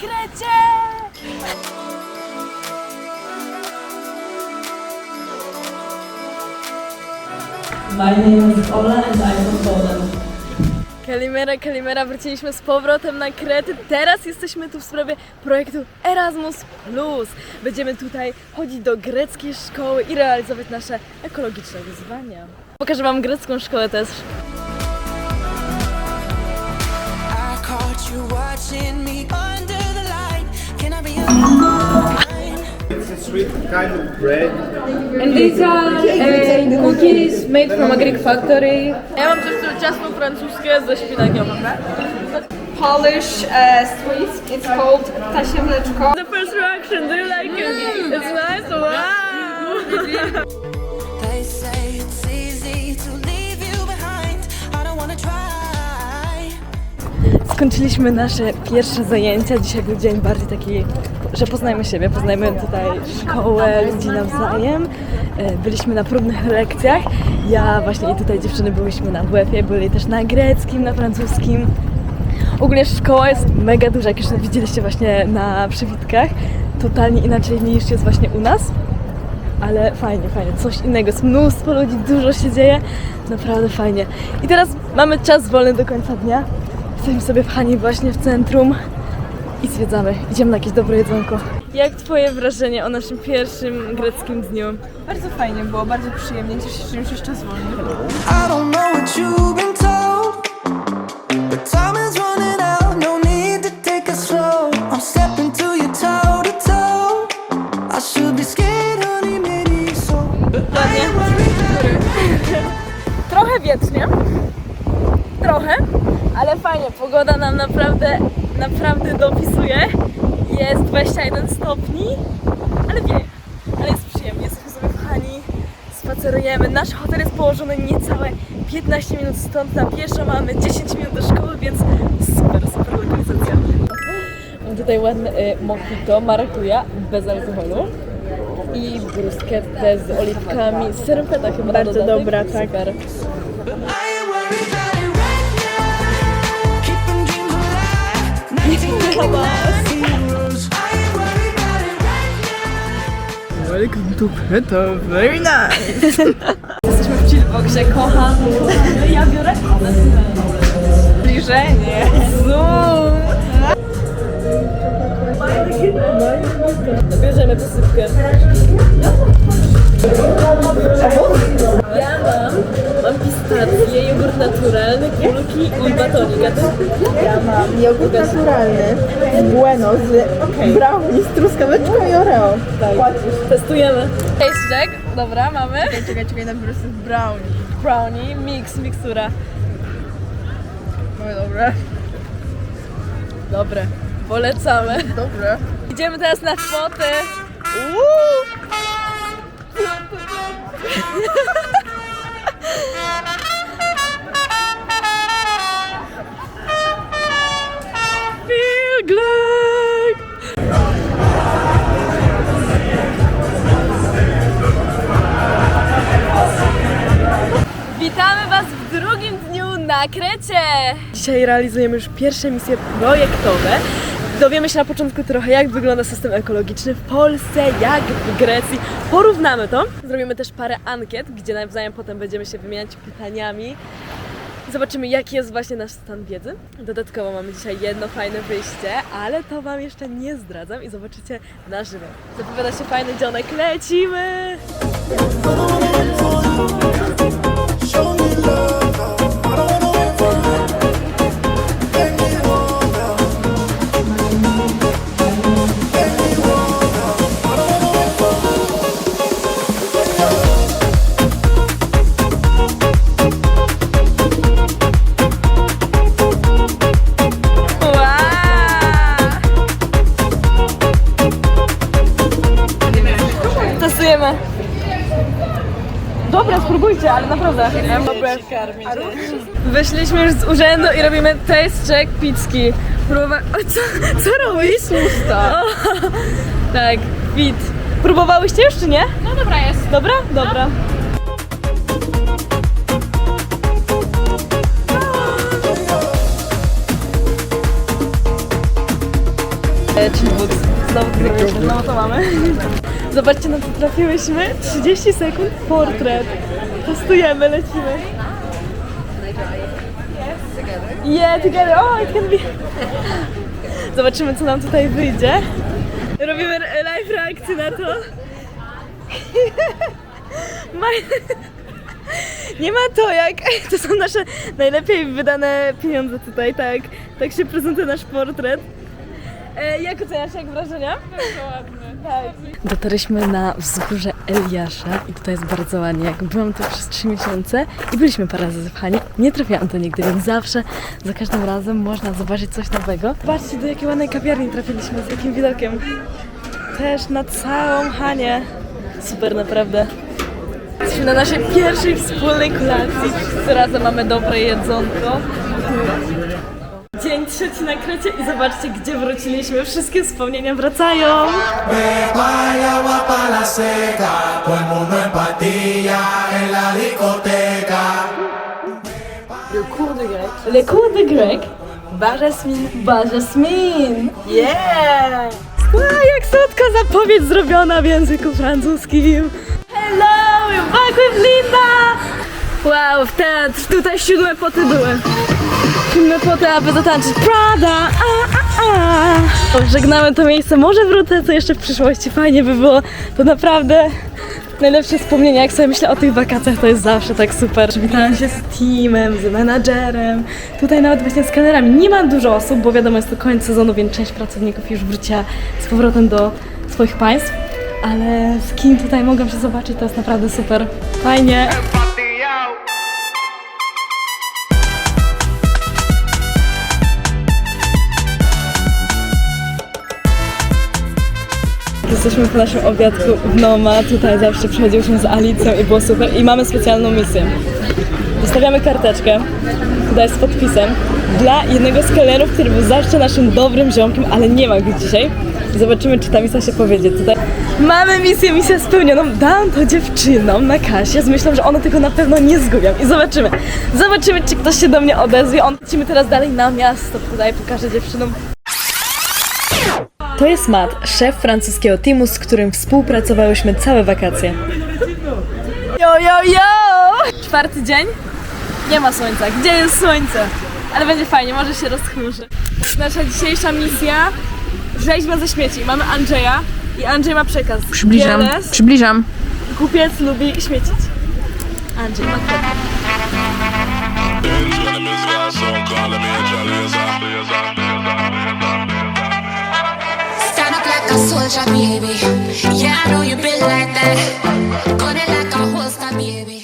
Krecie! My name is Ola and I'm from Poland. Kalimera, Kalimera, wróciliśmy z powrotem na Krety. Teraz jesteśmy tu w sprawie projektu Erasmus+. Będziemy tutaj chodzić do greckiej szkoły i realizować nasze ekologiczne wyzwania. Pokażę Wam grecką szkołę też. I caught you watching me under It's sweet kind of bread. And these are uh, cookies made from a Greek factory. Ja mam też tu ciasto francuskie ze szpinakiem. Polish uh, sweets. It's called ptasie mleczko. The first reaction, do you like it? It's nice? Wow! They say it's easy to leave you behind. I don't wanna try. Skończyliśmy nasze pierwsze zajęcia. Dzisiaj był dzień bardziej taki, że poznajmy siebie, poznajmy tutaj szkołę, ludzi nawzajem. E, Byliśmy na próbnych lekcjach. Ja właśnie i tutaj dziewczyny byliśmy na WF-ie, byli też na greckim, na francuskim. Ogólnie szkoła jest mega duża, jak już widzieliście właśnie na przywitkach. Totalnie inaczej niż jest właśnie u nas. Ale fajnie, fajnie, coś innego. Jest mnóstwo ludzi, dużo się dzieje. Naprawdę fajnie. I teraz mamy czas wolny do końca dnia. Jesteśmy sobie pchani właśnie w centrum i zwiedzamy. Idziemy na jakieś dobre jedzonko. Jak Twoje wrażenie o naszym pierwszym greckim dniu? Bardzo fajnie było, bardzo przyjemnie. Cieszę się, że już jest czas wolny. I don't know what you've been told, but time is running out. No need to take it slow. I'm stepping to you toe to toe. I should be scared, honey, maybe so. But I ain't worried. Trochę wietrznie. Trochę, ale fajnie. Pogoda nam naprawdę, naprawdę dopisuje. Jest 21 stopni, ale wieje. Ale jest przyjemnie. Jesteśmy sobie pchani, spacerujemy. Nasz hotel jest położony niecałe 15 minut stąd. Na pieszo mamy 10 minut do szkoły, więc super, super lokalizacja. Mam tutaj ładne y, mojito, marakuja, bez alkoholu. I bruschettę z oliwkami, feta chyba Bardzo dobra, tak. Super. Welcome to Kreta, very nice. Jesteśmy w chillboxie, kocham. Ja biorę zbliżenie. Zoom. Bierzemy posypkę. Ja mam, mam pistację, jogurt naturalny, jogurt naturalny, bueno z brownie, z truskaweczką i oreo. Testujemy. Taste check. Dobra, mamy. Czekaj, czekaj, na po prostu brownie. Brownie, mix, mikstura. No dobre, Dobre. Polecamy. dobre. Idziemy teraz na foty. Uuu. Good. Witamy Was w drugim dniu na Krecie! Dzisiaj realizujemy już pierwsze misje projektowe. Dowiemy się na początku trochę, jak wygląda system ekologiczny w Polsce, jak w Grecji. Porównamy to. Zrobimy też parę ankiet, gdzie nawzajem potem będziemy się wymieniać pytaniami. Zobaczymy, jaki jest właśnie nasz stan wiedzy. Dodatkowo mamy dzisiaj jedno fajne wyjście, ale to Wam jeszcze nie zdradzam i zobaczycie na żywo. Zapowiada się fajny dzionek, lecimy! Dobre. Wyszliśmy już z urzędu i robimy taste check pizzki. Próba... O, co, co robisz? Susta. Tak, fit. Próbowałyście już czy nie? No dobra jest. Dobra? Dobra. Sketch Boots. Znowu zrobiliśmy, znowu to mamy. Zobaczcie na co trafiłyśmy. 30 sekund portret. Testujemy, lecimy. Yeah, together. Oh, it's gonna be... Zobaczymy, co nam tutaj wyjdzie. Robimy live reakcję na to. Nie ma to jak. To są nasze najlepiej wydane pieniądze tutaj, tak. Tak się prezentuje nasz portret. E, jak oceniasz, jak wrażenia? Bardzo ładne. Tak. Dotarliśmy na wzgórze Eliasza i tutaj jest bardzo ładnie. Jak byłam tu przez 3 miesiące i byliśmy parę razy w Hanie, nie trafiłam tu nigdy, więc zawsze, za każdym razem można zobaczyć coś nowego. Patrzcie, do jakiej ładnej kawiarni trafiliśmy, z jakim widokiem. Też na całą Hanię. Super, naprawdę. Jesteśmy na naszej pierwszej wspólnej kolacji. Wszyscy razem mamy dobre jedzonko. Dzień trzeci na Krecie i zobaczcie, gdzie wróciliśmy. Wszystkie wspomnienia wracają. Patilla en la discoteca. Le cours de grec. Bar Jasmine. Bar Jasmine. Yeah! Wow, jak słodka zapowiedź zrobiona w języku francuskim. Hello, back with Linda! Wow, w teatr. Tutaj siódme poty były. Siódme poty, aby zatańczyć Prada. A, a, a. Żegnamy to miejsce. Może wrócę, co jeszcze w przyszłości. Fajnie by było. To naprawdę najlepsze wspomnienia. Jak sobie myślę o tych wakacjach, to jest zawsze tak super. Witałam się z teamem, z menadżerem. Tutaj nawet właśnie z kelnerami. Nie ma dużo osób, bo wiadomo, jest to koniec sezonu, więc część pracowników już wróciła z powrotem do swoich państw. Ale z kim tutaj mogę się zobaczyć, to jest naprawdę super. Fajnie. Jesteśmy po naszym obiadku w Noma. Tutaj zawsze przychodziłyśmy z Alicją i było super. I mamy specjalną misję. Zostawiamy karteczkę, tutaj z podpisem, dla jednego z kelnerów, który był zawsze naszym dobrym ziomkiem, ale nie ma go dzisiaj. Zobaczymy, czy ta misja się powiedzie. Tutaj mamy misję, misję spełnioną. Dałam to dziewczynom na kasie z myślą, że one tego na pewno nie zgubią. I zobaczymy. Zobaczymy, czy ktoś się do mnie odezwie. On lecimy teraz dalej na miasto. Tutaj pokażę dziewczynom to jest Matt, szef francuskiego teamu, z którym współpracowałyśmy całe wakacje. Yo, yo, yo! Czwarty dzień. Nie ma słońca. Gdzie jest słońce? Ale będzie fajnie, może się rozchmurzy. Nasza dzisiejsza misja rzeźba ze śmieci. Mamy Andrzeja i Andrzej ma przekaz. Przybliżam, Bieles, przybliżam. Kupiec lubi śmiecić. Andrzej ma przekaz. Stand up like a soldier, baby. Yeah, I know you been like that. Gun it like a holster, baby.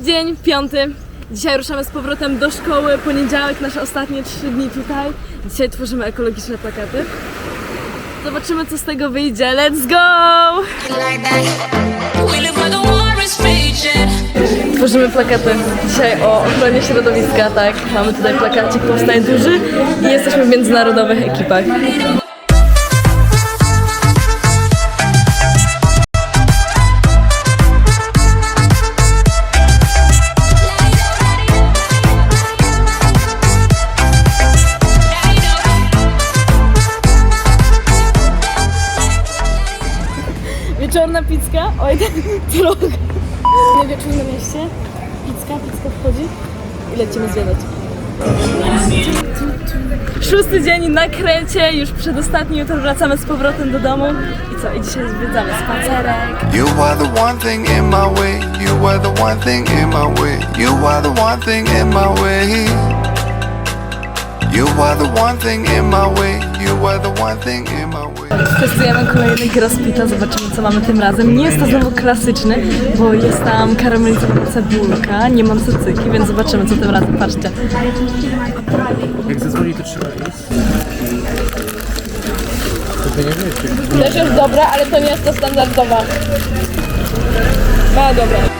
Dzień piąty. Dzisiaj ruszamy z powrotem do szkoły. Poniedziałek, nasze ostatnie trzy dni tutaj. Dzisiaj tworzymy ekologiczne plakaty. Zobaczymy, co z tego wyjdzie. Let's go! Tworzymy plakaty dzisiaj o ochronie środowiska, tak? Mamy tutaj plakacik, powstaje duży i jesteśmy w międzynarodowych ekipach. Wieczorna pizka, oj, trochę. Nie wieczór na mieście, pizka, pizka wchodzi i lecimy zwiedzać. Szósty dzień na Krecie, już przedostatni, jutro wracamy z powrotem do domu. I co, i dzisiaj zwiedzamy spacerek. You are the one thing in my way. You are the one thing in my way. You are the one thing in my way. You are the one thing in my way. You are the one thing in my way. Testujemy kolejny graspita, zobaczymy co mamy tym razem. Nie jest to znowu klasyczny, bo jest tam karmelizowana cebulka, nie mam sacyki, więc zobaczymy co tym razem, patrzcie. Jak zadzwoni, to trzeba iść. Też jest dobra, ale to nie jest to standardowa. No dobra.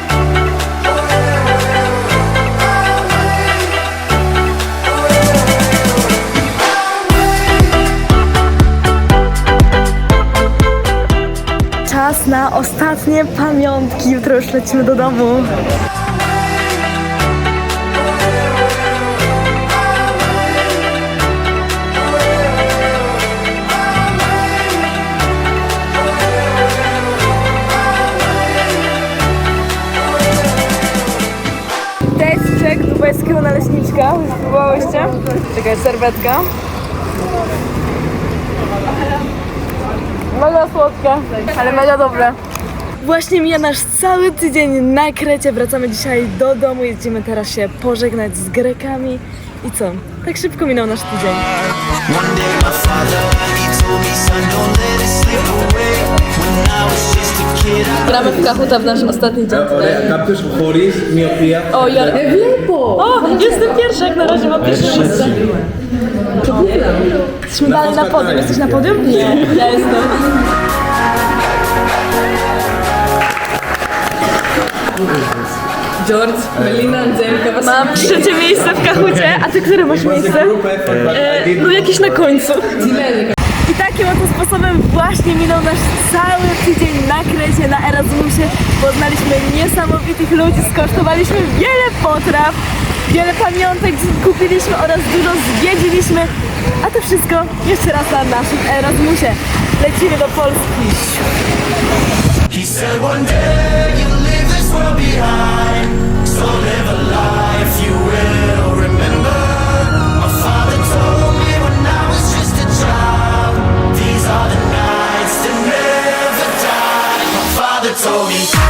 na ostatnie pamiątki. Jutro już lecimy do domu. Testczek dubajskiego naleśniczka. Próbowałyście? Czekaj, serwetka. Mega słodka, ale mega dobre. Właśnie mija nasz cały tydzień na Krecie. Wracamy dzisiaj do domu. Jedziemy teraz się pożegnać z Grekami. I co? Tak szybko minął nasz tydzień. One day my father, he told me, son, don't let it slip away. When I was just Gramy w Kahuta w nasz ostatni dzień. Kaptusz Boris, miopia. O, ja... O, jestem pierwsza, jak na razie mam pierwsze miejsce. Jesteśmy dalej na podium. Jesteś na podium? Nie, ja jestem. George, Melina, Angelka, was Mam trzecie miejsce w Kahucie, a ty które masz miejsce? E, no jakieś na końcu. I takim oto sposobem właśnie minął nasz cały tydzień na Krecie, na Erasmusie. Poznaliśmy niesamowitych ludzi, skosztowaliśmy wiele potraw, wiele pamiątek kupiliśmy oraz dużo zwiedziliśmy. A to wszystko jeszcze raz na naszym Erasmusie. Lecimy do Polski. He said one day leave this world behind, so live a life. told me.